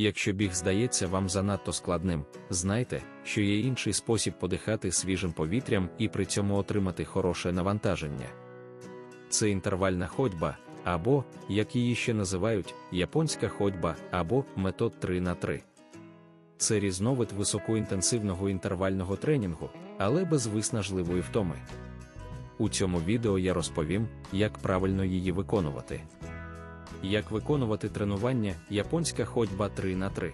Якщо біг здається вам занадто складним, знайте, що є інший спосіб подихати свіжим повітрям і при цьому отримати хороше навантаження. Це інтервальна ходьба, або, як її ще називають, японська ходьба або метод 3 на 3 Це різновид високоінтенсивного інтервального тренінгу, але без виснажливої втоми. У цьому відео я розповім, як правильно її виконувати. Як виконувати тренування японська ходьба 3 на 3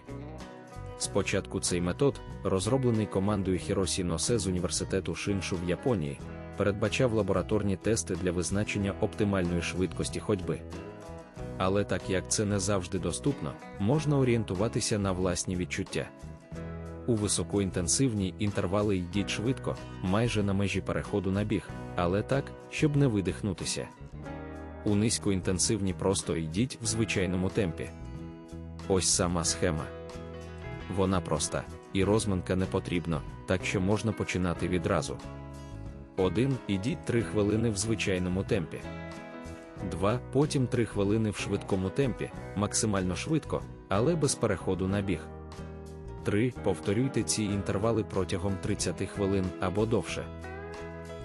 Спочатку цей метод, розроблений командою Хіросі Носе з університету Шиншу в Японії, передбачав лабораторні тести для визначення оптимальної швидкості ходьби. Але так як це не завжди доступно, можна орієнтуватися на власні відчуття. У високоінтенсивні інтервали йдіть швидко, майже на межі переходу на біг, але так, щоб не видихнутися. У низькоінтенсивні просто йдіть в звичайному темпі. Ось сама схема. Вона проста, і розминка не потрібно, так що можна починати відразу. 1. Ідіть 3 хвилини в звичайному темпі. 2. Потім 3 хвилини в швидкому темпі, максимально швидко, але без переходу на біг. 3. Повторюйте ці інтервали протягом 30 хвилин або довше.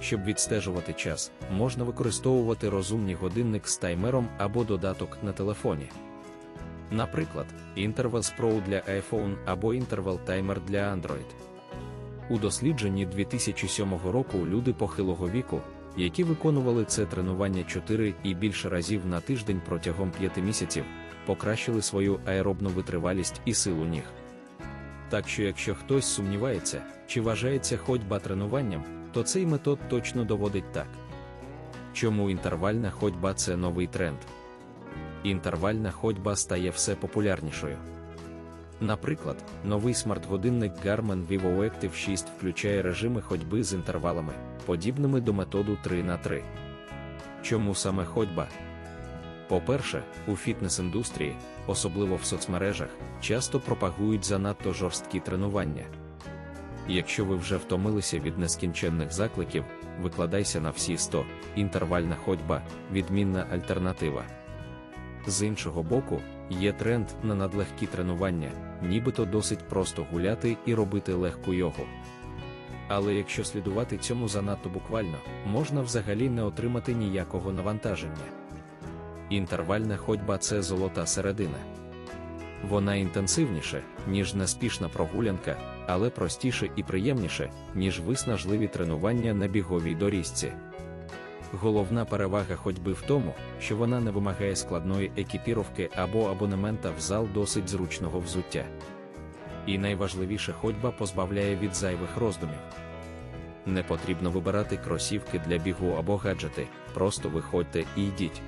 Щоб відстежувати час, можна використовувати розумний годинник з таймером або додаток на телефоні. Наприклад, Intervals Pro для iPhone або Interval Timer для Android. У дослідженні 2007 року люди похилого віку, які виконували це тренування 4 і більше разів на тиждень протягом 5 місяців, покращили свою аеробну витривалість і силу ніг. Так що, якщо хтось сумнівається, чи вважається ходьба тренуванням, то цей метод точно доводить так. Чому інтервальна ходьба це новий тренд? Інтервальна ходьба стає все популярнішою. Наприклад, новий смарт-годинник Garmin Vivo Active 6 включає режими ходьби з інтервалами, подібними до методу 3 на 3 Чому саме ходьба? По-перше, у фітнес-індустрії, особливо в соцмережах, часто пропагують занадто жорсткі тренування. Якщо ви вже втомилися від нескінченних закликів, викладайся на всі 100, інтервальна ходьба, відмінна альтернатива. З іншого боку, є тренд на надлегкі тренування, нібито досить просто гуляти і робити легку йогу. Але якщо слідувати цьому занадто буквально, можна взагалі не отримати ніякого навантаження. Інтервальна ходьба це золота середина. Вона інтенсивніше, ніж неспішна прогулянка, але простіше і приємніше, ніж виснажливі тренування на біговій доріжці. Головна перевага ходьби в тому, що вона не вимагає складної екіпіровки або абонемента в зал досить зручного взуття. І найважливіше ходьба позбавляє від зайвих роздумів. Не потрібно вибирати кросівки для бігу або гаджети, просто виходьте і йдіть.